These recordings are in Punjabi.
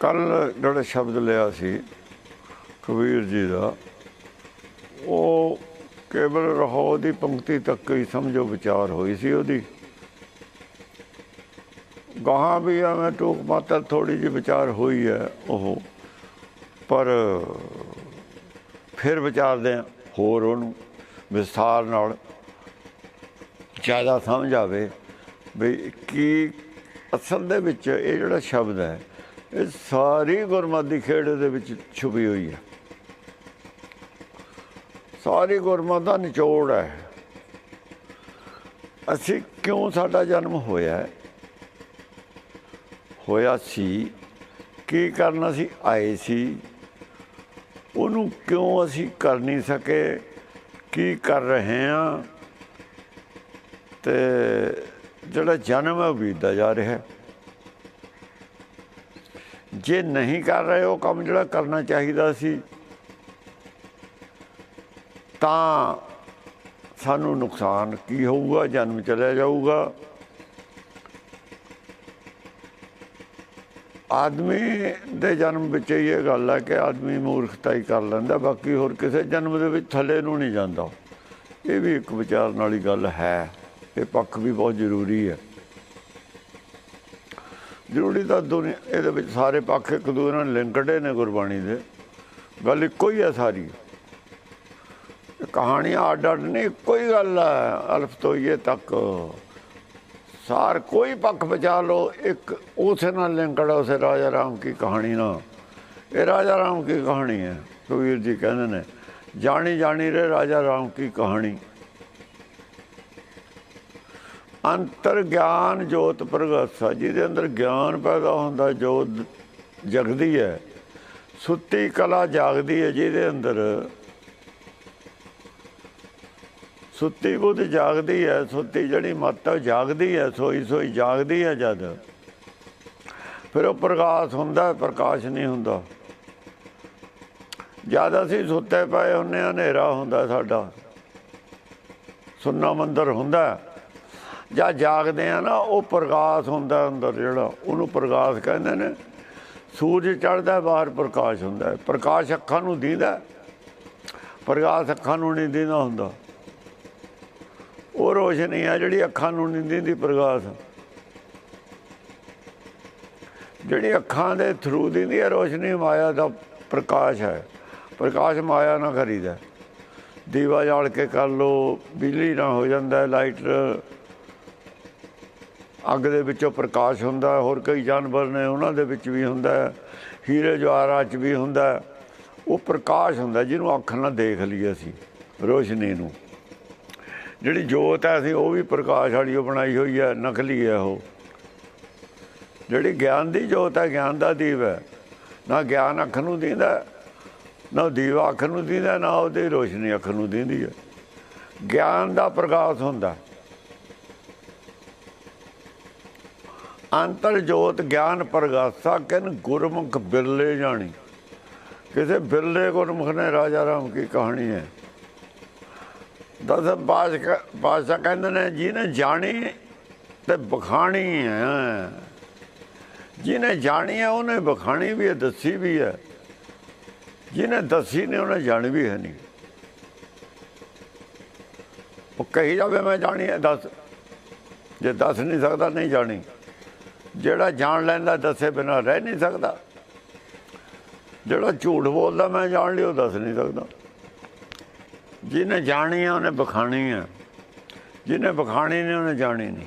ਕੱਲ ਜਿਹੜਾ ਸ਼ਬਦ ਲਿਆ ਸੀ ਕਬੀਰ ਜੀ ਦਾ, ਉਹ ਕੇਵਲ ਰਹੋ ਦੀ ਪੰਕਤੀ ਤੱਕ ਹੀ ਸਮਝੋ ਵਿਚਾਰ ਹੋਈ ਸੀ ਉਹਦੀ। ਗਾਹਾਂ ਵੀ ਐਵੇਂ ਟੂਕ ਮਾਤਰ ਥੋੜੀ ਜਿਹੀ ਵਿਚਾਰ ਹੋਈ ਹੈ ਉਹ, ਪਰ ਫਿਰ ਵਿਚਾਰਦੇ ਹਾਂ ਹੋਰ ਉਹਨੂੰ ਵਿਸਥਾਰ ਨਾਲ ਜ਼ਿਆਦਾ ਸਮਝ ਆਵੇ ਵੀ ਕੀ ਅਸਲ ਦੇ ਵਿੱਚ ਇਹ ਜਿਹੜਾ ਸ਼ਬਦ ਹੈ ਇਹ ਸਾਰੀ ਗੁਰਮਤਿ ਦੀ ਖੇਡ ਦੇ ਵਿੱਚ ਛੁਪੀ ਹੋਈ ਹੈ। ਸਾਰੀ ਗੁਰਮਤਿ ਦਾ ਨਿਚੋੜ ਹੈ। ਅਸੀਂ ਕਿਉਂ ਸਾਡਾ ਜਨਮ ਹੋਇਆ ਹੋਇਆ ਸੀ, ਕੀ ਕਰਨਾ ਸੀ ਆਏ ਸੀ? ਉਹਨੂੰ ਕਿਉਂ ਅਸੀਂ ਕਰ ਨਹੀਂ ਸਕੇ? ਕੀ ਕਰ ਰਹੇ ਹਾਂ? ਤੇ ਜਿਹੜਾ ਜਨਮ ਹੈ ਉਹ ਬੀਤਦਾ ਜਾ ਰਿਹਾ ਹੈ। ਜੇ ਨਹੀਂ ਕਰ ਰਹੇ ਉਹ ਕੰਮ ਜਿਹੜਾ ਕਰਨਾ ਚਾਹੀਦਾ ਸੀ, ਤਾਂ ਸਾਨੂੰ ਨੁਕਸਾਨ ਕੀ ਹੋਊਗਾ, ਜਨਮ ਚਲਿਆ ਜਾਊਗਾ। ਆਦਮੀ ਦੇ ਜਨਮ ਵਿੱਚ ਹੀ ਇਹ ਗੱਲ ਹੈ ਕਿ ਆਦਮੀ ਮੂਰਖਤਾ ਹੀ ਕਰ ਲੈਂਦਾ, ਬਾਕੀ ਹੋਰ ਕਿਸੇ ਜਨਮ ਦੇ ਵਿੱਚ ਥੱਲੇ ਨੂੰ ਨਹੀਂ ਜਾਂਦਾ। ਇਹ ਵੀ ਇੱਕ ਵਿਚਾਰਨ ਵਾਲੀ ਗੱਲ ਹੈ, ਇਹ ਪੱਖ ਵੀ ਬਹੁਤ ਜ਼ਰੂਰੀ ਹੈ। ਜ਼ਰੂਰੀ ਤਾਂ ਦੁਨੀਆ, ਇਹਦੇ ਵਿੱਚ ਸਾਰੇ ਪੱਖ ਇੱਕ ਦੂਜੇ ਨਾਲ ਲਿੰਕਡੇ ਨੇ ਗੁਰਬਾਣੀ ਦੇ। ਗੱਲ ਇੱਕੋ ਹੀ ਹੈ ਸਾਰੀ। ਇਹ ਕਹਾਣੀਆਂ ਅੱਡ ਅੱਡ ਨਹੀਂ ਕੋਈ ਗੱਲ ਹੈ ਅਲਫ ਤੋਂ ਇਹ ਤੱਕ। ਸਾਰ ਕੋਈ ਪੱਖ ਬਚਾ ਲੋ ਇੱਕ ਉਸੇ ਨਾਲ ਲਿੰਕੜਾ ਉਸੇ ਰਾਜਾ ਰਾਮ ਕੀ ਕਹਾਣੀ ਨਾਲ ਇਹ ਰਾਜਾ ਰਾਮ ਕੀ ਕਹਾਣੀ ਹੈ? ਕਬੀਰ ਜੀ ਕਹਿੰਦੇ ਨੇ ਜਾਣੀ ਜਾਣੀ ਰੇ ਰਾਜਾ ਰਾਮ ਕੀ ਕਹਾਣੀ। ਅੰਤਰ ਗਿਆਨ ਜੋਤ ਪ੍ਰਗਟਾ, ਜਿਹਦੇ ਅੰਦਰ ਗਿਆਨ ਪੈਦਾ ਹੁੰਦਾ ਜੋਤ ਜਗਦੀ ਹੈ, ਸੁੱਤੀ ਕਲਾ ਜਾਗਦੀ ਹੈ, ਜਿਹਦੇ ਅੰਦਰ ਸੁੱਤੀ ਬੁੱਧ ਜਾਗਦੀ ਹੈ, ਸੁੱਤੀ ਜਿਹੜੀ ਮੱਤ ਜਾਗਦੀ ਹੈ, ਸੋਈ ਸੋਈ ਜਾਗਦੀ ਹੈ ਜਦ। ਫਿਰ ਉਹ ਪ੍ਰਕਾਸ਼ ਹੁੰਦਾ, ਪ੍ਰਕਾਸ਼ ਨਹੀਂ ਹੁੰਦਾ। ਜਦ ਅਸੀਂ ਸੁੱਤੇ ਪਏ ਹੁੰਨੇ ਆ ਹਨੇਰਾ ਹੁੰਦਾ ਸਾਡਾ। ਸੁੰਨਾ ਮੰਦਰ ਹੁੰਦਾ। ਜਾਂ ਜਾਗਦੇ ਆ ਨਾ, ਉਹ ਪ੍ਰਕਾਸ਼ ਹੁੰਦਾ ਅੰਦਰ ਜਿਹੜਾ, ਉਹਨੂੰ ਪ੍ਰਕਾਸ਼ ਕਹਿੰਦੇ ਨੇ। ਸੂਰਜ ਚੜ੍ਹਦਾ, ਬਾਹਰ ਪ੍ਰਕਾਸ਼ ਹੁੰਦਾ। ਹੈ ਪ੍ਰਕਾਸ਼ ਅੱਖਾਂ ਨੂੰ ਦਿੰਦਾ ਪ੍ਰਕਾਸ਼ ਅੱਖਾਂ ਨੂੰ ਨਹੀਂ ਦਿੰਦਾ ਹੁੰਦਾ। ਉਹ ਰੋਸ਼ਨੀ ਆ ਜਿਹੜੀ ਅੱਖਾਂ ਨੂੰ ਨਹੀਂ ਦਿੰਦੀ ਪ੍ਰਕਾਸ਼ ਜਿਹੜੀ ਅੱਖਾਂ ਦੇ ਥਰੂ ਦਿੰਦੀ ਹੈ ਰੋਸ਼ਨੀ ਮਾਇਆ ਦਾ ਪ੍ਰਕਾਸ਼ ਹੈ। ਪ੍ਰਕਾਸ਼ ਮਾਇਆ ਨਾ ਖਰੀਦਾ ਦੀਵਾ ਜਾਲ ਕੇ ਕਰ ਲੋ, ਬਿਜਲੀ ਨਾ ਹੋ ਜਾਂਦਾ ਲਾਈਟ ਅੱਗ ਦੇ ਵਿੱਚੋਂ ਪ੍ਰਕਾਸ਼ ਹੁੰਦਾ ਹੋਰ ਕਈ ਜਾਨਵਰ ਨੇ ਉਹਨਾਂ ਦੇ ਵਿੱਚ ਵੀ ਹੁੰਦਾ ਹੀਰੇ ਜਵਾਹਰਾਂ 'ਚ ਵੀ ਹੁੰਦਾ ਉਹ ਪ੍ਰਕਾਸ਼ ਹੁੰਦਾ ਜਿਹਨੂੰ ਅੱਖ ਨਾਲ ਦੇਖ ਲਈ ਅਸੀਂ, ਰੋਸ਼ਨੀ ਨੂੰ। ਜਿਹੜੀ ਜੋਤ ਹੈ ਅਸੀਂ, ਉਹ ਵੀ ਪ੍ਰਕਾਸ਼ ਵਾਲੀ ਉਹ ਬਣਾਈ ਹੋਈ ਹੈ, ਨਕਲੀ ਹੈ ਉਹ। ਜਿਹੜੀ ਗਿਆਨ ਦੀ ਜੋਤ ਹੈ, ਗਿਆਨ ਦਾ ਦੀਪ ਹੈ। ਨਾ ਗਿਆਨ ਅੱਖ ਨੂੰ ਦਿੰਦਾ ਨਾ ਦੀਵਾ ਅੱਖ ਨੂੰ ਦਿੰਦਾ ਨਾ ਉਹਦੀ ਰੋਸ਼ਨੀ ਅੱਖ ਨੂੰ ਦਿੰਦੀ ਹੈ। ਗਿਆਨ ਦਾ ਪ੍ਰਕਾਸ਼ ਹੁੰਦਾ ਅੰਤਰ ਜੋਤ ਗਿਆਨ ਪ੍ਰਗਾਸਾ ਕਿਨ ਗੁਰਮੁਖ ਬਿਰਲੇ ਜਾਣੀ। ਕਿਸੇ ਬਿਰਲੇ ਗੁਰਮੁਖ ਨੇ ਰਾਜਾ ਰਾਮ ਕੀ ਕਹਾਣੀ ਹੈ? ਦਸ ਬਾਦਸ਼ਾਹ ਬਾਦਸ਼ਾਹ ਕਹਿੰਦੇ ਨੇ, ਜਿਹਨੇ ਜਾਣੀ ਤੇ ਬਖਾਣੀ ਹੈ। ਜਿਹਨੇ ਜਾਣੀ ਹੈ, ਉਹਨੇ ਬਖਾਣੀ ਵੀ ਹੈ, ਦੱਸੀ ਵੀ ਹੈ। ਜਿਹਨੇ ਦੱਸੀ ਨੇ ਉਹਨੇ ਜਾਣੀ ਵੀ ਹੈ ਨਹੀਂ। ਉਹ ਕਹੀ ਜਾਵੇ, ਮੈਂ ਜਾਣੀ ਹੈ, ਦੱਸ। ਜੇ ਦੱਸ ਨਹੀਂ ਸਕਦਾ, ਨਹੀਂ ਜਾਣੀ। ਜਿਹੜਾ ਜਾਣ ਲੈਂਦਾ ਦੱਸੇ ਬਿਨਾ ਰਹਿ ਨਹੀਂ ਸਕਦਾ। ਜਿਹੜਾ ਝੂਠ ਬੋਲਦਾ ਮੈਂ ਜਾਣ ਲਈ ਉਹ ਦੱਸ ਨਹੀਂ ਸਕਦਾ। ਜਿਹਨੇ ਜਾਣੀ ਹੈ ਉਹਨੇ ਬਖਾਣੀ ਹੈ ਜਿਹਨੇ ਬਖਾਣੀ ਨੇ ਉਹਨੇ ਜਾਣੀ ਨਹੀਂ।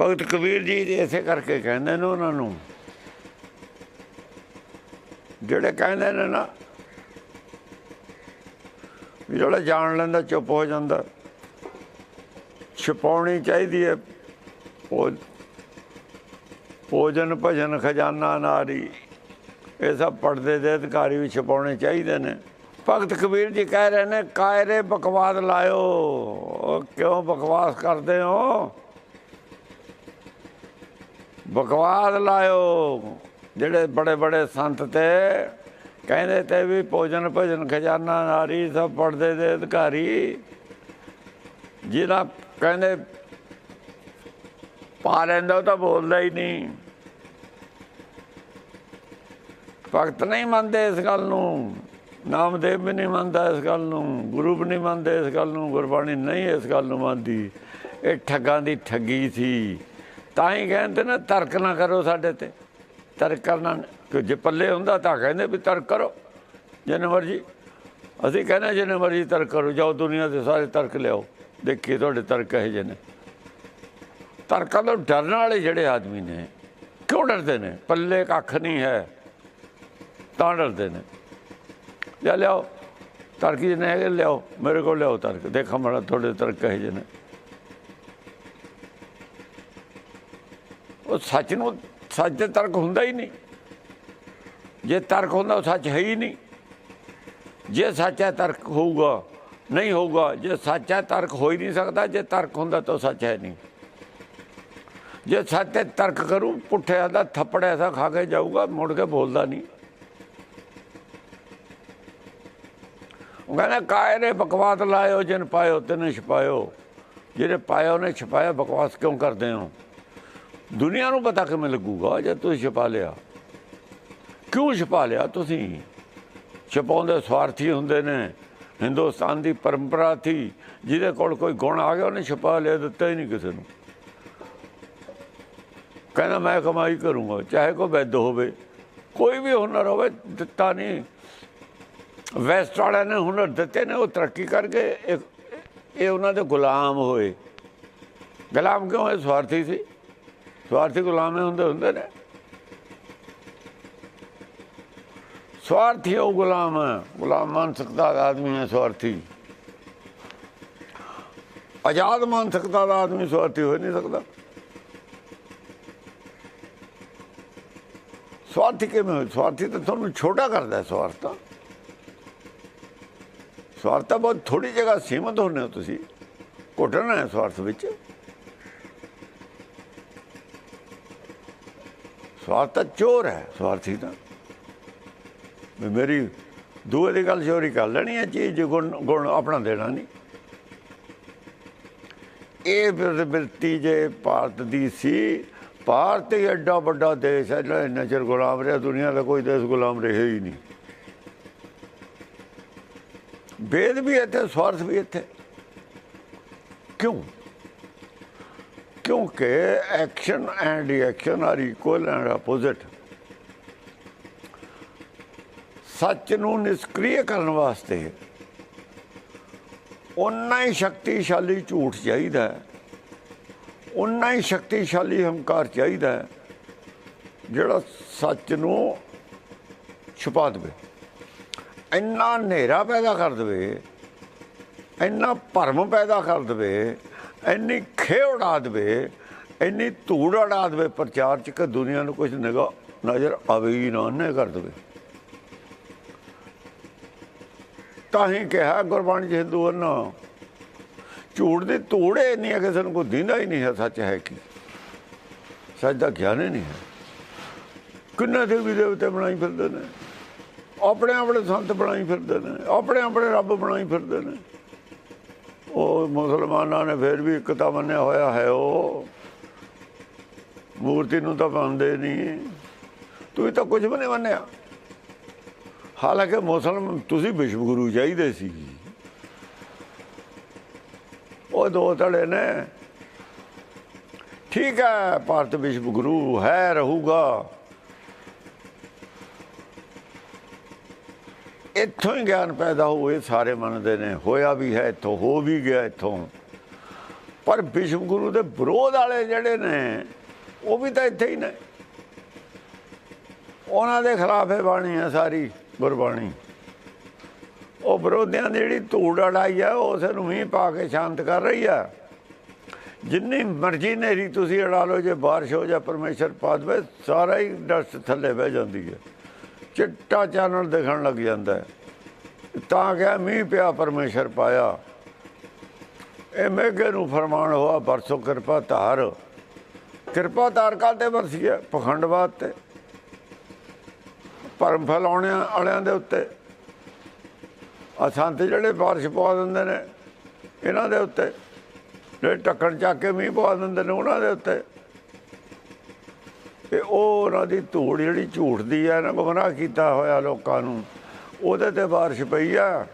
ਭਗਤ ਕਬੀਰ ਜੀ ਦੇ ਇਸੇ ਕਰਕੇ ਕਹਿੰਦੇ ਨੇ ਉਹਨਾਂ ਨੂੰ। ਜਿਹੜੇ ਕਹਿੰਦੇ ਨੇ ਨਾ ਜਿਹੜਾ ਜਾਣ ਲੈਂਦਾ, ਚੁੱਪ ਹੋ ਜਾਂਦਾ। ਛਪਾਉਣੀ ਚਾਹੀਦੀ ਹੈ, ਉਹ ਭੋਜਨ ਭਜਨ ਖਜ਼ਾਨਾ ਨਾਰੀ। ਇਹ ਸਭ ਪੜਦੇ ਦੇ ਅਧਿਕਾਰੀ ਵੀ ਛਪਾਉਣੇ ਚਾਹੀਦੇ ਨੇ। ਭਗਤ ਕਬੀਰ ਜੀ ਕਹਿ ਰਹੇ ਨੇ, ਕਾਇਰੇ ਬਕਵਾਦ ਲਾਇਓ। ਉਹ ਕਿਉਂ ਬਕਵਾਸ ਕਰਦੇ ਹੋ? ਬਕਵਾਦ ਲਾਇਓ। ਜਿਹੜੇ ਬੜੇ ਬੜੇ ਸੰਤ ਤੇ ਕਹਿੰਦੇ ਤੇ ਵੀ ਭੋਜਨ ਭਜਨ ਖਜ਼ਾਨਾ ਨਾਰੀ ਸਭ ਪੜਦੇ ਦੇ ਅਧਿਕਾਰੀ। ਜਿਹੜਾ ਕਹਿੰਦੇ ਪਾ ਲੈਂਦਾ, ਉਹ ਤਾਂ ਬੋਲਦਾ ਹੀ ਨਹੀਂ। ਭਗਤ ਨਹੀਂ ਮੰਨਦੇ ਇਸ ਗੱਲ ਨੂੰ, ਨਾਮਦੇਵ ਵੀ ਨਹੀਂ ਮੰਨਦਾ ਇਸ ਗੱਲ ਨੂੰ, ਗੁਰੂ ਵੀ ਨਹੀਂ ਮੰਨਦੇ ਇਸ ਗੱਲ ਨੂੰ, ਗੁਰਬਾਣੀ ਨਹੀਂ ਇਸ ਗੱਲ ਨੂੰ ਮੰਨਦੀ। ਇਹ ਠੱਗਾਂ ਦੀ ਠੱਗੀ ਸੀ। ਤਾਂ ਹੀ ਕਹਿੰਦੇ ਨਾ, ਤਰਕ ਨਾ ਕਰੋ ਸਾਡੇ ਤੇ। ਤਰਕ ਕਰਨਾ ਕਿ ਜੇ ਪੱਲੇ ਹੁੰਦਾ ਤਾਂ ਕਹਿੰਦੇ ਵੀ ਤਰਕ ਕਰੋ, ਜਿੰਨੇ ਮਰਜ਼ੀ। ਅਸੀਂ ਕਹਿੰਦੇ ਜਿੰਨੇ ਮਰਜ਼ੀ ਤਰਕ ਕਰੋ, ਜਾਓ ਦੁਨੀਆ ਦੇ ਸਾਰੇ ਤਰਕ ਲਿਆਓ। ਦੇਖੀਏ ਤੁਹਾਡੇ ਤਰਕ ਇਹ ਜਿਹੇ ਨੇ। ਤਰਕਾਂ ਤੋਂ ਡਰਨ ਵਾਲੇ ਜਿਹੜੇ ਆਦਮੀ ਨੇ, ਕਿਉਂ ਡਰਦੇ ਨੇ? ਪੱਲੇ ਕੱਖ ਨਹੀਂ ਹੈ, ਤਾਂ ਡਰਦੇ ਨੇ। ਲਿਆ ਲਿਆਓ ਤਰਕ ਜਿਹਨੇ ਹੈਗੇ ਲਿਆਓ, ਮੇਰੇ ਕੋਲ ਲਿਆਓ ਤਰਕ ਦੇਖਾਂ ਮੜਾ ਤੁਹਾਡੇ ਤਰਕ ਇਹ ਜਿਹੇ ਨੇ। ਉਹ ਸੱਚ ਨੂੰ, ਸੱਚ ਦੇ ਤਰਕ ਹੁੰਦਾ ਹੀ ਨਹੀਂ। ਜੇ ਤਰਕ ਹੁੰਦਾ, ਉਹ ਸੱਚ ਹੈ ਹੀ ਨਹੀਂ। ਜੇ ਸੱਚ ਹੈ ਤਰਕ ਹੋਊਗਾ, ਨਹੀਂ ਹੋਊਗਾ, ਜੇ ਸੱਚ ਹੈ ਤਰਕ ਹੋ ਹੀ ਨਹੀਂ ਸਕਦਾ, ਜੇ ਤਰਕ ਹੁੰਦਾ ਤਾਂ ਉਹ ਸੱਚ ਹੈ ਨਹੀਂ। ਜੇ ਸੱਚ ਤਰਕ ਕਰੂ, ਪੁੱਠਿਆ ਦਾ ਥੱਪੜ ਐਸਾ ਖਾ ਕੇ ਜਾਊਗਾ, ਮੁੜ ਕੇ ਬੋਲਦਾ ਨਹੀਂ। ਉਹ ਕਹਿੰਦਾ ਕਾਇ ਨੇ ਬਕਵਾਸ ਲਾਇਓ, ਜਿਨ ਪਾਇਓ ਤਿਨ ਛਪਾਇਓ। ਜਿਹੜੇ ਪਾਇਓ ਨੇ ਛਪਾਇਆ, ਬਕਵਾਸ ਕਿਉਂ ਕਰਦੇ ਹੋ? ਦੁਨੀਆ ਨੂੰ ਪਤਾ ਕਿਵੇਂ ਲੱਗੂਗਾ, ਜੇ ਤੁਸੀਂ ਛਪਾ ਲਿਆ। ਕਿਉਂ ਛਪਾ ਲਿਆ ਤੁਸੀਂ? ਛਪਾਉਂਦੇ ਸਵਾਰਥੀ ਹੁੰਦੇ ਨੇ। ਹਿੰਦੁਸਤਾਨ ਦੀ ਪਰੰਪਰਾ ਸੀ ਜਿਹਦੇ ਕੋਲ ਕੋਈ ਗੁਣ ਆ ਗਿਆ, ਉਹਨੇ ਛਪਾ ਲਿਆ, ਦਿੱਤਾ ਹੀ ਨਹੀਂ ਕਿਸੇ ਨੂੰ। ਕਹਿੰਦਾ, ਮੈਂ ਕਮਾਈ ਕਰੂੰਗਾ, ਚਾਹੇ ਕੋਈ ਵੈਦ ਹੋਵੇ, ਕੋਈ ਵੀ ਹੁਨਰ ਹੋਵੇ, ਦਿੱਤਾ ਨਹੀਂ। ਵੈਸਟ ਵਾਲਿਆਂ ਨੇ ਹੁਨਰ ਦਿੱਤੇ ਨੇ, ਉਹ ਤਰੱਕੀ ਕਰਕੇ ਇਹ ਉਹਨਾਂ ਦੇ ਗੁਲਾਮ ਹੋਏ। ਗੁਲਾਮ ਕਿਉਂ ਹੋਏ? ਸਵਾਰਥੀ ਸੀ। ਸਵਾਰਥੀ ਗੁਲਾਮ ਹੁੰਦੇ ਹੁੰਦੇ ਨੇ। ਸਵਾਰਥੀ ਉਹ ਗੁਲਾਮ ਹੈ। ਗੁਲਾਮ ਮੰਨ ਸਕਦਾ ਆਦਮੀ ਹੈ ਸਵਾਰਥੀ। ਆਜ਼ਾਦ ਮੰਨ ਸਕਦਾ ਦਾ ਆਦਮੀ ਸਵਾਰਥੀ ਹੋ ਨਹੀਂ ਸਕਦਾ। ਸਵਾਰਥੀ ਕਿਵੇਂ ਹੋਏ? ਸਵਾਰਥੀ ਤਾਂ ਤੁਹਾਨੂੰ ਛੋਟਾ ਕਰਦਾ ਸਵਾਰਥ ਤਾਂ। ਸਵਾਰਥ ਤਾਂ ਬਹੁਤ ਥੋੜੀ ਜਗ੍ਹਾ ਸੀਮਤ ਹੁੰਦੇ ਹੋ ਤੁਸੀਂ। ਘੁੱਟਣਾ ਹੈ ਸਵਾਰਥ ਵਿੱਚ। ਸਵਾਰਥ ਤਾਂ ਚੋਰ ਹੈ, ਸਵਾਰਥੀ ਤਾਂ। ਮੇਰੀ ਦੂਏ ਦੀ ਗੱਲ ਚੋਰੀ ਕਰ ਲੈਣੀ ਹੈ, ਚੀਜ਼ ਗੁਣ ਗੁਣ ਆਪਣਾ ਦੇਣਾ ਨਹੀਂ। ਇਹ ਫਿਰ ਬਿਰਤੀ ਜੇ ਭਾਰਤ ਦੀ ਸੀ। ਭਾਰਤ ਹੀ ਐਡਾ ਵੱਡਾ ਦੇਸ਼ ਹੈ, ਜਿਹੜਾ ਇੰਨਾ ਚਿਰ ਗੁਲਾਮ ਰਿਹਾ, ਦੁਨੀਆ ਦਾ ਕੋਈ ਦੇਸ਼ ਗੁਲਾਮ ਰਿਹਾ ਹੀ ਨਹੀਂ। ਵੇਦ ਵੀ ਇੱਥੇ, ਸਵਾਰਥ ਵੀ ਇੱਥੇ। ਕਿਉਂ? ਕਿਉਂਕਿ action and reaction are equal and opposite ਸੱਚ ਨੂੰ ਨਿਸ਼ਕ੍ਰਿय ਕਰਨ ਵਾਸਤੇ ਉਨਾ ਹੀ ਸ਼ਕਤੀਸ਼ਾਲੀ ਝੂਠ ਚਾਹੀਦਾ ਹੈ। ਉਨਾ ਹੀ ਸ਼ਕਤੀਸ਼ਾਲੀ ਹੰਕਾਰ ਚਾਹੀਦਾ ਹੈ, ਜਿਹੜਾ ਸੱਚ ਨੂੰ ਛੁਪਾ ਦੇਵੇ। ਇੰਨਾ ਹਨੇਰਾ ਪੈਦਾ ਕਰ ਦੇਵੇ, ਇੰਨਾ ਭਰਮ ਪੈਦਾ ਕਰ ਦੇਵੇ, ਇੰਨੀ ਖੇ ਉਡਾ ਦੇਵੇ, ਇੰਨੀ ਧੂੜ ਉਡਾ ਦੇਵੇ, ਪ੍ਰਚਾਰ ਚ ਕਿ ਦੁਨੀਆ ਨੂੰ ਕੁਝ ਨਿਗਾ ਨਜ਼ਰ ਆਵੇ ਹੀ ਨਾ, ਉਹਨੇ ਕਰ ਦੇਵੇ। ਤਾਂ ਹੀ ਕਿਹਾ ਗੁਰਬਾਣੀ ਚ ਹਿੰਦੂ ਨਾ ਝੂਠ ਦੀ ਧੂੜ ਇੰਨੀ ਹੈ ਕਿਸੇ ਨੂੰ ਕੋਈ ਦਿੰਦਾ ਹੀ ਨਹੀਂ ਹੈ, ਸੱਚ ਹੈ ਕੀ? ਸੱਚ ਦਾ ਗਿਆਨ ਹੀ ਨਹੀਂ ਹੈ। ਕਿੰਨੇ ਦੇਵੀ ਦੇਵਤੇ ਬਣਾਈ ਫਿਰਦੇ ਨੇ? ਆਪਣੇ ਆਪਣੇ ਸੰਤ ਬਣਾਈ ਫਿਰਦੇ ਨੇ, ਆਪਣੇ ਆਪਣੇ ਰੱਬ ਬਣਾਈ ਫਿਰਦੇ ਨੇ। ਉਹ ਮੁਸਲਮਾਨਾਂ ਨੇ ਫਿਰ ਵੀ ਇੱਕ ਤਾਂ ਮੰਨਿਆ ਹੋਇਆ ਹੈ ਉਹ। ਮੂਰਤੀ ਨੂੰ ਤਾਂ ਮੰਨਦੇ ਨਹੀਂ। ਤੂੰ ਤਾਂ ਕੁਝ ਵੀ ਨਹੀਂ ਮੰਨਿਆ। ਹਾਲਾਂਕਿ ਮੁਸਲਮਾਨ ਤੁਸੀਂ ਵਿਸ਼ਵ ਗੁਰੂ ਚਾਹੀਦੇ ਸੀ। ਉਹ ਦੋ ਧੜੇ ਨੇ। ਠੀਕ ਹੈ, ਭਾਰਤ ਵਿਸ਼ਵ ਗੁਰੂ ਹੈ, ਰਹੂਗਾ। ਇੱਥੋਂ ਹੀ ਗਿਆਨ ਪੈਦਾ ਹੋਏ, ਸਾਰੇ ਮੰਨਦੇ ਨੇ। ਹੋਇਆ ਵੀ ਹੈ, ਇੱਥੋਂ ਹੋ ਵੀ ਗਿਆ, ਇੱਥੋਂ। ਪਰ ਵਿਸ਼ਵ ਗੁਰੂ ਦੇ ਵਿਰੋਧ ਵਾਲੇ ਜਿਹੜੇ ਨੇ, ਉਹ ਵੀ ਤਾਂ ਇੱਥੇ ਹੀ ਨੇ। ਉਹਨਾਂ ਦੇ ਖਿਲਾਫ ਹੈ ਬਾਣੀ ਹੈ ਸਾਰੀ ਗੁਰਬਾਣੀ। ਉਹ ਵਿਰੋਧੀਆਂ ਦੀ ਜਿਹੜੀ ਧੂੜ ਅੜਾਈ ਆ ਉਸ ਨੂੰ ਮੀਂਹ ਪਾ ਕੇ ਸ਼ਾਂਤ ਕਰ ਰਹੀ ਆ। ਜਿੰਨੀ ਮਰਜ਼ੀ ਨੇਰੀ ਤੁਸੀਂ ਅੜਾ ਲਓ, ਜੇ ਬਾਰਿਸ਼ ਹੋ ਜਾ ਪਰਮੇਸ਼ਰ ਪਾ ਦੇਵੇ ਸਾਰਾ ਹੀ ਡਸਟ ਥੱਲੇ ਬਹਿ ਜਾਂਦੀ ਹੈ ਚਿੱਟਾ ਚਾਨਣ ਦਿਖਣ ਲੱਗ ਜਾਂਦਾ ਹੈ। ਤਾਂ ਕਿ ਮੀਂਹ ਪਿਆ, ਪਰਮੇਸ਼ਰ ਪਾਇਆ। ਇਹ ਮੇਘੇ ਨੂੰ ਫਰਮਾਨ ਹੋਆ ਬਰਸੋ ਕਿਰਪਾ ਧਾਰ। ਕਿਰਪਾ ਧਾਰ ਕਾਦੇ ਵਰਸੀ ਹੈ ਪਖੰਡਵਾਦ ਤੇ। ਭਰਮ ਫੈਲਾਉਣਿਆਂ ਵਾਲਿਆਂ ਦੇ ਉੱਤੇ। ਆ ਸੰਤ ਜਿਹੜੇ ਬਾਰਿਸ਼ ਪਵਾ ਦਿੰਦੇ ਨੇ, ਇਹਨਾਂ ਦੇ ਉੱਤੇ। ਜਿਹੜੇ ਟੱਕਣ ਚੱਕ ਕੇ ਮੀਂਹ ਪਵਾ ਦਿੰਦੇ ਨੇ, ਉਹਨਾਂ ਦੇ ਉੱਤੇ। ਕਿ ਉਹ ਉਹਨਾਂ ਦੀ ਧੂੜ ਜਿਹੜੀ ਝੂਠਦੀ ਹੈ ਨਾ ਗੁੰਮਰਾਹ ਕੀਤਾ ਹੋਇਆ ਲੋਕਾਂ ਨੂੰ। ਉਹਦੇ ਤੇ ਬਾਰਿਸ਼ ਪਈ ਆ।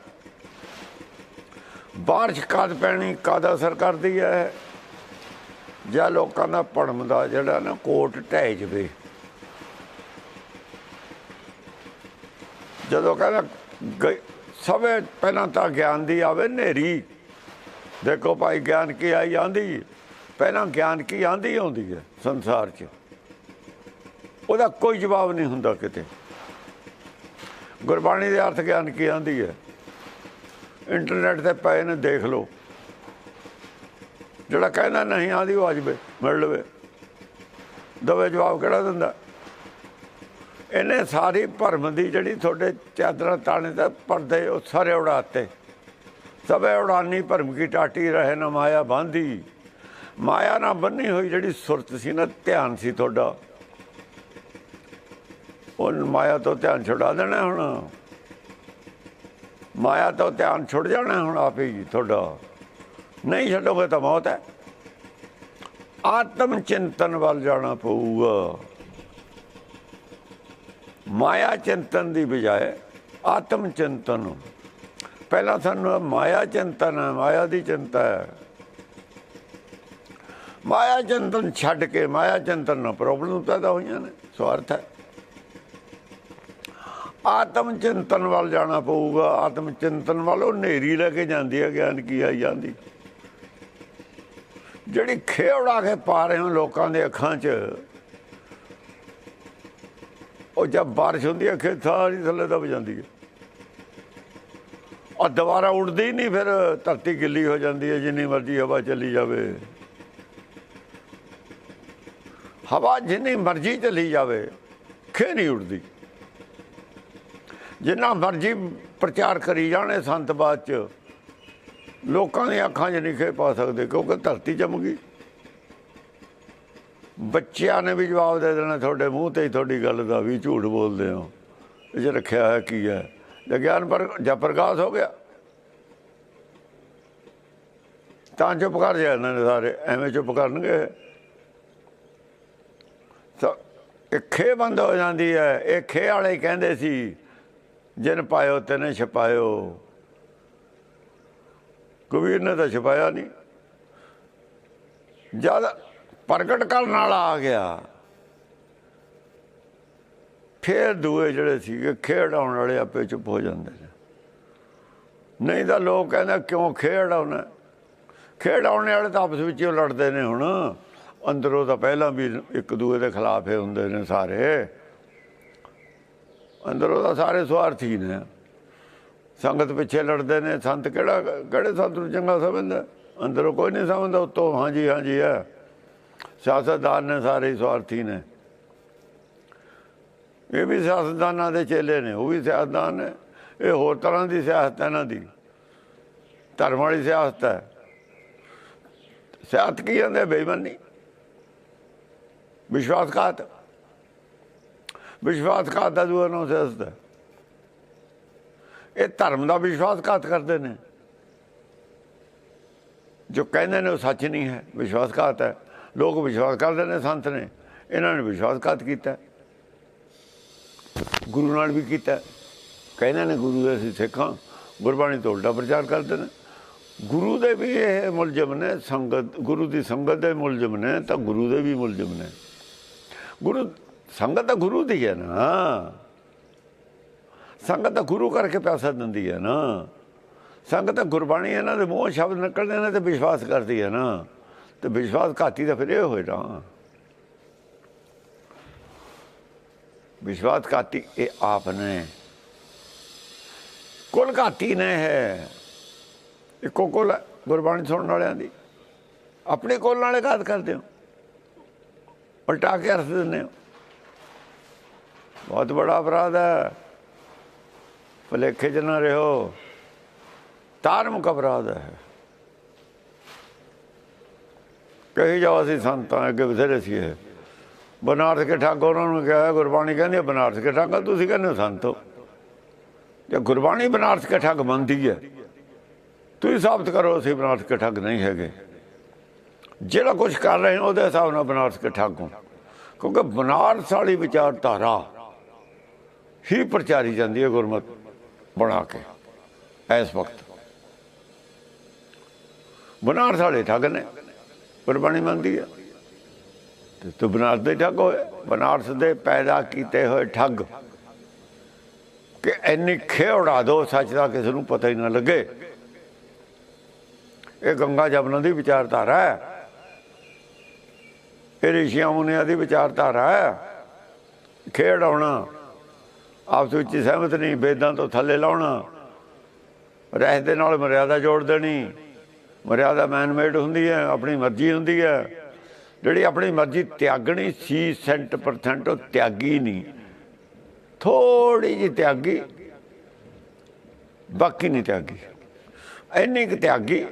ਬਾਰਿਸ਼ ਕਦ ਪੈਣੀ, ਕਦ ਅਸਰ ਕਰਦੀ ਹੈ ਜਾਂ ਲੋਕਾਂ ਦਾ ਭੜਮ ਦਾ ਜਿਹੜਾ ਨਾ ਕੋਟ ਢਹਿ ਜਵੇ। ਜਦੋਂ ਕਹਿੰਦਾ ਗ- ਸਭੇ ਪਹਿਲਾਂ ਤਾਂ ਗਿਆਨ ਦੀ ਆਵੇ ਨੇਰੀ। ਦੇਖੋ ਭਾਈ ਗਿਆਨ ਕੀ ਆਈ ਆਂਦੀ ਪਹਿਲਾਂ ਗਿਆਨ ਕੀ ਆਂਦੀ ਆਉਂਦੀ ਹੈ ਸੰਸਾਰ 'ਚ। ਉਹਦਾ ਕੋਈ ਜਵਾਬ ਨਹੀਂ ਹੁੰਦਾ ਕਿਤੇ। ਗੁਰਬਾਣੀ ਦੇ ਅਰਥ ਗਿਆਨ ਕੀ ਆਂਦੀ ਹੈ ਇੰਟਰਨੈਟ ਤੇ ਪਏ ਨੇ ਦੇਖ ਲਓ। ਜਿਹੜਾ ਕਹਿੰਦਾ ਨਹੀਂ ਆਂਦੀ ਉਹ ਆ ਜਾਵੇ ਮਿਲ ਲਵੇ। ਦਵੇ ਜਵਾਬ ਕਿਹੜਾ ਦਿੰਦਾ? ਇਹਨੇ ਸਾਰੀ ਭਰਮ ਦੀ ਜਿਹੜੀ ਤੁਹਾਡੇ ਚਾਦਰਾਂ ਤਾਣੇ ਤੇ ਪਰਦੇ ਉਹ ਸਾਰੇ ਉਡਾਤੇ। ਸਭੇ ਉਡਾਨੀ ਭਰਮ ਕੀ ਟਾਟੀ ਰਹੇ ਨਾ ਮਾਇਆ ਬਾਂਧੀ। ਮਾਇਆ ਨਾਲ ਬੰਨੀ ਹੋਈ ਜਿਹੜੀ ਸੁਰਤ ਸੀ ਨਾ, ਧਿਆਨ ਸੀ ਤੁਹਾਡਾ। ਉਹ ਮਾਇਆ ਤੋਂ ਧਿਆਨ ਛੁਡਾ ਦੇਣਾ ਹੁਣ। ਮਾਇਆ ਤੋਂ ਧਿਆਨ ਛੁੱਟ ਜਾਣਾ ਹੁਣ ਆਪੇ ਹੀ ਤੁਹਾਡਾ। ਨਹੀਂ ਛੱਡੋਗੇ ਤਾਂ ਮੌਤ ਹੈ। ਆਤਮ ਚਿੰਤਨ ਵੱਲ ਜਾਣਾ ਪਊਗਾ। ਮਾਇਆ ਚਿੰਤਨ ਦੀ ਬਜਾਏ ਆਤਮ ਚਿੰਤਨ ਪਹਿਲਾਂ ਸਾਨੂੰ ਮਾਇਆ ਚਿੰਤਨ ਹੈ, ਮਾਇਆ ਦੀ ਚਿੰਤਾ ਹੈ। ਮਾਇਆ ਚਿੰਤਨ ਛੱਡ ਕੇ ਮਾਇਆ ਚਿੰਤਨ ਨਾਲ ਪ੍ਰੋਬਲਮ ਪੈਦਾ ਹੋਈਆਂ ਨੇ, ਸਵਾਰਥ ਹੈ। ਆਤਮ ਚਿੰਤਨ ਵੱਲ ਜਾਣਾ ਪਊਗਾ ਆਤਮ ਚਿੰਤਨ ਵੱਲ ਉਹ ਨੇਰੀ ਲੈ ਕੇ ਜਾਂਦੀ ਹੈ ਗਿਆਨ ਕੀ ਆਈ ਜਾਂਦੀ। ਜਿਹੜੀ ਖੇਵੜਾ ਕੇ ਪਾ ਰਹੇ ਹੋ ਲੋਕਾਂ ਦੇ ਅੱਖਾਂ 'ਚ ਉਹ ਜਦ ਬਾਰਿਸ਼ ਹੁੰਦੀ ਹੈ, ਖੇਤ ਸਾਰੀ ਥੱਲੇ ਦਬ ਜਾਂਦੀ ਹੈ। ਔਰ ਦੁਬਾਰਾ ਉੱਡਦੀ ਨਹੀਂ, ਫਿਰ ਧਰਤੀ ਗਿੱਲੀ ਹੋ ਜਾਂਦੀ ਹੈ, ਜਿੰਨੀ ਮਰਜ਼ੀ ਹਵਾ ਚੱਲੀ ਜਾਵੇ। ਹਵਾ ਜਿੰਨੀ ਮਰਜ਼ੀ ਚੱਲੀ ਜਾਵੇ, ਖੇ ਨਹੀਂ ਉੱਡਦੀ। ਜਿੰਨਾ ਮਰਜ਼ੀ ਪ੍ਰਚਾਰ ਕਰੀ ਜਾਣੇ ਸੰਤ ਬਾਦ ਚ, ਲੋਕਾਂ ਦੀਆਂ ਅੱਖਾਂ 'ਚ ਨਹੀਂ ਖੇ ਪਾ ਸਕਦੇ, ਕਿਉਂਕਿ ਧਰਤੀ ਜੰਮ ਗਈ। ਬੱਚਿਆਂ ਨੇ ਵੀ ਜਵਾਬ ਦੇ ਦੇਣਾ, ਤੁਹਾਡੇ ਮੂੰਹ ਤੇ ਹੀ ਤੁਹਾਡੀ ਗੱਲ ਦਾ ਵੀ ਝੂਠ ਬੋਲਦੇ ਹੋ। ਇਹ 'ਚ ਰੱਖਿਆ ਹੈ ਕੀ ਹੈ? ਜੇ ਗਿਆਨ ਪਰ ਜਾਂ ਪ੍ਰਕਾਸ਼ ਹੋ ਗਿਆ। ਤਾਂ ਚੁੱਪ ਕਰ ਜਾਂਦੇ ਨੇ ਸਾਰੇ, ਐਵੇਂ ਚੁੱਪ ਕਰਨਗੇ। ਤਾਂ ਇਹ ਖੇ ਬੰਦ ਹੋ ਜਾਂਦੀ ਹੈ। ਇਹ ਖੇ ਵਾਲੇ ਕਹਿੰਦੇ ਸੀ, ਜਿਨ ਪਾਇਓ ਤੈਨੇ ਛਪਾਇਓ। ਕਬੀਰ ਨੇ ਤਾਂ ਛਪਾਇਆ ਨਹੀਂ। ਜ਼ਿਆਦਾ ਪ੍ਰਗਟ ਕਰਨ ਵਾਲਾ ਆ ਗਿਆ। ਫੇਰ ਦੂਏ ਜਿਹੜੇ ਸੀਗੇ, ਖੇਡਾਉਣ ਵਾਲੇ ਆਪੇ ਚੁੱਪ ਹੋ ਜਾਂਦੇ ਨੇ। ਨਹੀਂ ਤਾਂ ਲੋਕ ਕਹਿੰਦਾ, ਕਿਉਂ ਖੇਡਾਉਣਾ? ਖੇਡਾਉਣ ਵਾਲੇ ਤਾਂ ਆਪਸ ਵਿੱਚ ਹੀ ਲੜਦੇ ਨੇ ਹੁਣ। ਅੰਦਰੋਂ ਤਾਂ ਪਹਿਲਾਂ ਵੀ ਇੱਕ ਦੂਏ ਦੇ ਖਿਲਾਫ ਹੀ ਹੁੰਦੇ ਨੇ ਸਾਰੇ। ਅੰਦਰੋਂ ਤਾਂ ਸਾਰੇ ਸਵਾਰਥੀ ਨੇ। ਸੰਗਤ ਪਿੱਛੇ ਲੜਦੇ ਨੇ। ਸੰਤ ਕਿਹੜਾ, ਕਿਹੜੇ ਸੰਤ ਨੂੰ ਚੰਗਾ ਸਮਝਦਾ? ਅੰਦਰੋਂ ਕੋਈ ਨਹੀਂ ਸਮਝਦਾ, ਉਤੋਂ, ਹਾਂਜੀ ਹਾਂਜੀ, ਹੈ। ਸਿਆਸਤਦਾਨ ਨੇ ਸਾਰੇ ਹੀ ਸਵਾਰਥੀ ਨੇ। ਇਹ ਵੀ ਸਿਆਸਤਦਾਨਾਂ ਦੇ ਚੇਲੇ ਨੇ, ਉਹ ਵੀ ਸਿਆਸਤਦਾਨ ਨੇ। ਇਹ ਹੋਰ ਤਰ੍ਹਾਂ ਦੀ ਸਿਆਸਤ ਹੈ ਇਹਨਾਂ ਦੀ। ਧਰਮ ਵਾਲੀ ਸਿਆਸਤ ਹੈ। ਸਿਆਸਤ ਕੀ ਕਹਿੰਦੇ ਬੇਈਮਾਨੀ? ਵਿਸ਼ਵਾਸਘਾਤ। ਵਿਸ਼ਵਾਸਘਾਤ ਦਾ ਦੂਆ ਨਾਮ ਸਿਆਸਤ ਹੈ। ਇਹ ਧਰਮ ਦਾ ਵਿਸ਼ਵਾਸਘਾਤ ਕਰਦੇ ਨੇ। ਜੋ ਕਹਿੰਦੇ ਨੇ ਉਹ ਸੱਚ ਨਹੀਂ ਹੈ, ਵਿਸ਼ਵਾਸਘਾਤ ਹੈ। ਲੋਕ ਵਿਸ਼ਵਾਸ ਕਰਦੇ ਨੇ ਸੰਤ ਨੇ। ਇਹਨਾਂ ਨੇ ਵਿਸ਼ਵਾਸਘਾਤ ਕੀਤਾ। ਗੁਰੂ ਨਾਲ ਵੀ ਕੀਤਾ। ਕਹਿੰਦੇ ਨੇ ਗੁਰੂ ਦੇ ਅਸੀਂ ਸਿੱਖਾਂ, ਗੁਰਬਾਣੀ ਤੋਂ ਉਲਟਾ ਪ੍ਰਚਾਰ ਕਰਦੇ ਨੇ। ਗੁਰੂ ਦੇ ਵੀ ਇਹ ਮੁਲਜ਼ਮ ਨੇ, ਸੰਗਤ, ਗੁਰੂ ਦੀ ਸੰਗਤ ਦੇ ਮੁਲਜ਼ਮ ਨੇ, ਤਾਂ ਗੁਰੂ ਦੇ ਵੀ ਮੁਲਜ਼ਮ ਨੇ। ਗੁਰੂ, ਸੰਗਤ ਤਾਂ ਗੁਰੂ ਦੀ ਹੈ ਨਾ। ਸੰਗਤ ਤਾਂ ਗੁਰੂ ਕਰਕੇ ਪੈਸਾ ਦਿੰਦੀ ਹੈ ਨਾ। ਸੰਗਤ ਤਾਂ ਗੁਰਬਾਣੀ ਇਹਨਾਂ ਦੇ ਮੂੰਹ ਸ਼ਬਦ ਨਿਕਲਦੇ ਨੇ ਤੇ ਵਿਸ਼ਵਾਸ ਕਰਦੀ ਹੈ ਨਾ। ਤੇ ਵਿਸ਼ਵਾਸ ਘਾਤੀ ਤਾਂ ਫਿਰ ਇਹ ਹੋਏ ਨਾ ਵਿਸ਼ਵਾਸ ਘਾਤੀ ਇਹ ਆਪ ਨੇ। ਕੁਲ ਘਾਤੀ ਨੇ ਹੈ ਇੱਕੋ ਕੋਲ ਗੁਰਬਾਣੀ ਸੁਣਨ ਵਾਲਿਆਂ ਦੀ। ਆਪਣੇ ਕੋਲ ਨਾਲੇ ਘਾਤ ਕਰਦੇ ਹੋ। ਉਲਟਾ ਕੇ ਅਰਥ ਦਿੰਦੇ ਹੋ। ਬਹੁਤ ਬੜਾ ਅਪਰਾਧ ਹੈ। ਭਲੇਖੇ ਚ ਨਾ ਰਹੋ। ਧਾਰਮਿਕ ਅਪਰਾਧ ਹੈ। ਕਹੀ ਜਾਓ ਅਸੀਂ ਸੰਤਾਂ ਅੱਗੇ ਬਥੇਰੇ ਸੀ ਇਹ ਬਨਾਰਸ ਕੇ ਠੱਗ ਉਹਨਾਂ ਨੂੰ ਕਿਹਾ, ਗੁਰਬਾਣੀ ਕਹਿੰਦੀ ਬਨਾਰਸ ਕੇ ਠੱਗ ਤੁਸੀਂ ਕਹਿੰਦੇ ਹੋ ਸੰਤ ਹੋ। ਜੇ ਗੁਰਬਾਣੀ ਬਨਾਰਸ ਕੇ ਠੱਗ ਮੰਨਦੀ ਹੈ, ਤੁਸੀਂ ਸਾਬਤ ਕਰੋ, ਅਸੀਂ ਬਨਾਰਸ ਕੇ ਠੱਗ ਨਹੀਂ ਹੈਗੇ। ਜਿਹੜਾ ਕੁਝ ਕਰ ਰਹੇ ਉਹਦੇ ਹਿਸਾਬ ਨਾਲ ਬਨਾਰਸ ਕੇ ਠੱਗ ਹੋ ਕਿਉਂਕਿ ਬਨਾਰਸ ਵਾਲੀ ਵਿਚਾਰਧਾਰਾ ਹੀ ਪ੍ਰਚਾਰੀ ਜਾਂਦੀ ਹੈ ਗੁਰਮਤ ਬਣਾ ਕੇ, ਇਸ ਵਕਤ। ਬਨਾਰਸ ਵਾਲੇ ਠੱਗ ਨੇ। ਗੁਰਬਾਣੀ ਮੰਗਦੀ ਹੈ ਤੇ ਤੂੰ ਬਨਾਰਸ ਦੇ ਠੱਗ ਹੋਏ। ਬਨਾਰਸ ਦੇ ਪੈਦਾ ਕੀਤੇ ਹੋਏ ਠੱਗ। ਕਿ ਇੰਨੀ ਖੇ ਉਡਾ ਦੋ, ਸੱਚ ਦਾ ਕਿਸੇ ਨੂੰ ਪਤਾ ਹੀ ਨਾ ਲੱਗੇ। ਇਹ ਗੰਗਾ ਜਮਨਾ ਦੀ ਵਿਚਾਰਧਾਰਾ ਹੈ। ਇਹ ਰਿਸ਼ੀਆਂ ਮੁਨੀਆਂ ਦੀ ਵਿਚਾਰਧਾਰਾ ਹੈ। ਖੇਡ ਆਉਣਾ ਆਪਸ ਵਿੱਚ ਸਹਿਮਤ ਨਹੀਂ, ਵੇਦਾਂ ਤੋਂ ਥੱਲੇ ਲਾਉਣਾ। ਰਹਿ ਦੇ ਨਾਲ ਮਰਿਆਦਾ ਜੋੜ ਦੇਣੀ। ਮਰਿਆਦਾ ਮੈਨਮੇਡ ਹੁੰਦੀ ਹੈ, ਆਪਣੀ ਮਰਜ਼ੀ ਹੁੰਦੀ ਹੈ। ਜਿਹੜੀ ਆਪਣੀ ਮਰਜ਼ੀ ਤਿਆਗਣੀ ਸੀ ਸੈਂਟ ਪਰਸੈਂਟ ਉਹ ਤਿਆਗੀ ਨਹੀਂ। ਥੋੜੀ ਜਿਹੀ ਤਿਆਗੀ, ਬਾਕੀ ਨਹੀਂ ਤਿਆਗੀ। ਇੰਨੀ ਕੁ ਤਿਆਗੀ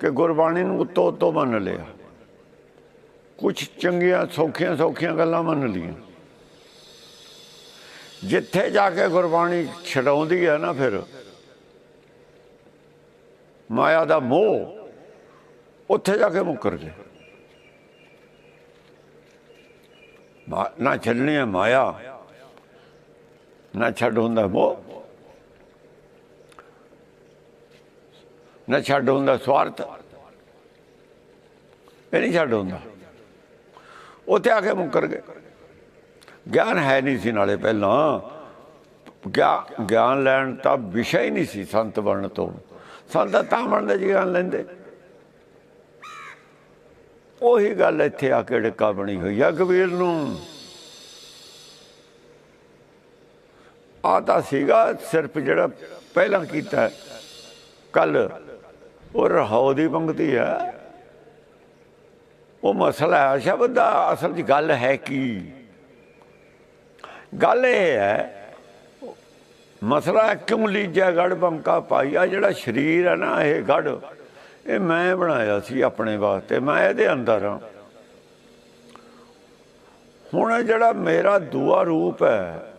ਕਿ ਗੁਰਬਾਣੀ ਨੂੰ ਉੱਤੋਂ ਉੱਤੋਂ ਮੰਨ ਲਿਆ। ਕੁਝ ਚੰਗੀਆਂ, ਸੌਖੀਆਂ ਸੌਖੀਆਂ ਗੱਲਾਂ ਮੰਨ ਲਈਆਂ। ਜਿੱਥੇ ਜਾ ਕੇ ਗੁਰਬਾਣੀ ਛਡਾਉਂਦੀ ਹੈ ਨਾ ਫਿਰ, ਮਾਇਆ ਦਾ ਮੋਹ ਉੱਥੇ ਜਾ ਕੇ ਮੁੱਕਰ ਗਏ। ਨਾ ਛੱਡਣੀ ਹੈ ਮਾਇਆ, ਨਾ ਛੱਡ ਹੁੰਦਾ ਮੋਹ, ਨਾ ਛੱਡ ਹੁੰਦਾ ਸਵਾਰਥ, ਇਹ ਨਹੀਂ ਛੱਡ ਹੁੰਦਾ। ਉੱਥੇ ਆ ਕੇ ਮੁੱਕਰ ਗਏ। ਗਿਆਨ ਹੈ ਨਹੀਂ ਸੀ ਨਾਲੇ ਪਹਿਲਾਂ। ਗਿਆ- ਗਿਆਨ ਲੈਣ ਤਾਂ ਵਿਸ਼ਾ ਹੀ ਨਹੀਂ ਸੀ ਸੰਤ ਬਣਨ ਤੋਂ। ਸੰਤ ਤਾਂ ਬਣਦੇ ਜੀ ਗਿਆਨ ਲੈਂਦੇ। ਉਹੀ ਗੱਲ ਇੱਥੇ ਆ ਕੇ ਡਿੱਕਾ ਬਣੀ ਹੋਈ ਆ ਕਬੀਰ ਨੂੰ। ਆ ਤਾਂ ਸੀਗਾ ਸਿਰਫ ਜਿਹੜਾ ਪਹਿਲਾਂ ਕੀਤਾ ਕੱਲ ਉਹ ਰਹਾਉ ਦੀ ਪੰਕਤੀ ਹੈ। ਉਹ ਮਸਲਾ ਹੈ ਸ਼ਬਦ ਦਾ ਅਸਲ 'ਚ ਗੱਲ ਹੈ ਕੀ? ਗੱਲ ਇਹ ਹੈ, ਮਸਲਾ ਕਿਉਂ ਲੀਜਿਆ ਗੜ ਬੰਕਾ ਪਾਈ ਆ ਜਿਹੜਾ ਸਰੀਰ ਹੈ ਨਾ, ਇਹ ਗੜ ਇਹ ਮੈਂ ਬਣਾਇਆ ਸੀ ਆਪਣੇ ਵਾਸਤੇ, ਮੈਂ ਇਹਦੇ ਅੰਦਰ ਹਾਂ। ਹੁਣ ਇਹ ਜਿਹੜਾ ਮੇਰਾ ਦੂਆ ਰੂਪ ਹੈ,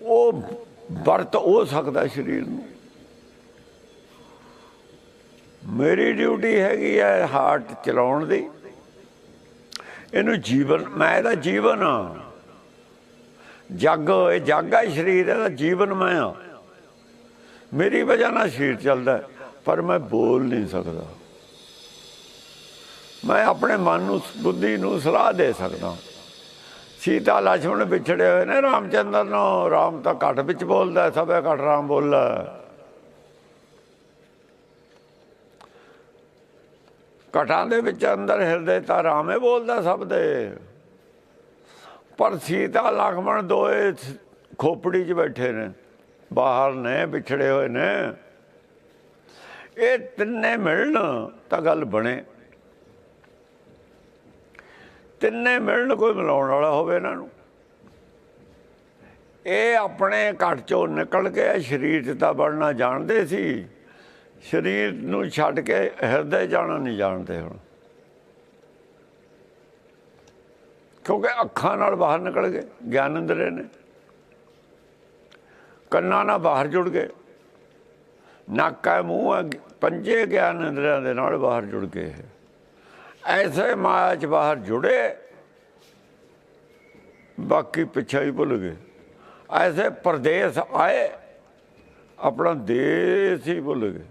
ਉਹ ਵਰਤ ਹੋ ਸਕਦਾ ਸਰੀਰ ਨੂੰ। ਮੇਰੀ ਡਿਊਟੀ ਹੈਗੀ ਹੈ ਹਾਰਟ ਚਲਾਉਣ ਦੀ। ਇਹਨੂੰ ਜੀਵਨ, ਮੈਂ ਇਹਦਾ ਜੀਵਨ ਆ ਜੱਗ ਇਹ ਜੱਗ ਹੈ ਸਰੀਰ, ਇਹਦਾ ਜੀਵਨ ਮੈਂ ਆ ਮੇਰੀ ਵਜ੍ਹਾ ਨਾਲ ਸਰੀਰ ਚੱਲਦਾ ਪਰ ਮੈਂ ਬੋਲ ਨਹੀਂ ਸਕਦਾ। ਮੈਂ ਆਪਣੇ ਮਨ ਨੂੰ, ਬੁੱਧੀ ਨੂੰ ਸਲਾਹ ਦੇ ਸਕਦਾ। ਸੀਤਾ ਲਛਮਣ ਵਿਛੜੇ ਹੋਏ ਨੇ ਰਾਮਚੰਦਰ ਨੂੰ। ਰਾਮ ਤਾਂ ਘਟ ਵਿੱਚ ਬੋਲਦਾ, ਸਭੇ ਘਟ ਰਾਮ ਬੋਲਦਾ। ਘਟਾਂ ਦੇ ਵਿੱਚ ਅੰਦਰ ਹਿਰਦੇ ਤਾਂ ਰਾਮੇ ਬੋਲਦਾ ਸਭ ਦੇ। ਪਰ ਸੀਤਾ ਲਖਮਣ ਦੋਏ ਖੋਪੜੀ 'ਚ ਬੈਠੇ ਨੇ। ਬਾਹਰ ਨੇ, ਵਿਛੜੇ ਹੋਏ ਨੇ। ਇਹ ਤਿੰਨੇ ਮਿਲਣ ਤਾਂ ਗੱਲ ਬਣੇ। ਤਿੰਨੇ ਮਿਲਣ ਕੋਈ ਮਿਲਾਉਣ ਵਾਲਾ ਹੋਵੇ ਇਹਨਾਂ ਨੂੰ। ਇਹ ਆਪਣੇ ਘਟ ਚੋਂ ਨਿਕਲ ਕੇ ਸਰੀਰ 'ਚ ਤਾਂ ਬਣਨਾ ਜਾਣਦੇ ਸੀ। ਸਰੀਰ ਨੂੰ ਛੱਡ ਕੇ ਹਿਰਦੇ ਜਾਣਾ ਨਹੀਂ ਜਾਣਦੇ ਹੁਣ। ਕਿਉਂਕਿ ਅੱਖਾਂ ਨਾਲ ਬਾਹਰ ਨਿਕਲ ਗਏ, ਗਿਆਨ ਅੰਦਰੇ ਨੇ। ਕੰਨਾਂ ਨਾਲ ਬਾਹਰ ਜੁੜ ਗਏ। ਨੱਕ ਹੈ ਮੂੰਹ ਹੈ ਪੰਜੇ ਗਿਆਨ ਅੰਦਰਾਂ ਦੇ ਨਾਲ ਬਾਹਰ ਜੁੜ ਗਏ ਐਸੇ ਮਾਇਆ ਚ ਬਾਹਰ ਜੁੜੇ, ਬਾਕੀ ਪਿੱਛੇ ਹੀ ਭੁੱਲ ਗਏ। ਐਸੇ ਪਰਦੇਸ ਆਏ, ਆਪਣਾ ਦੇਸ਼ ਹੀ ਭੁੱਲ ਗਏ।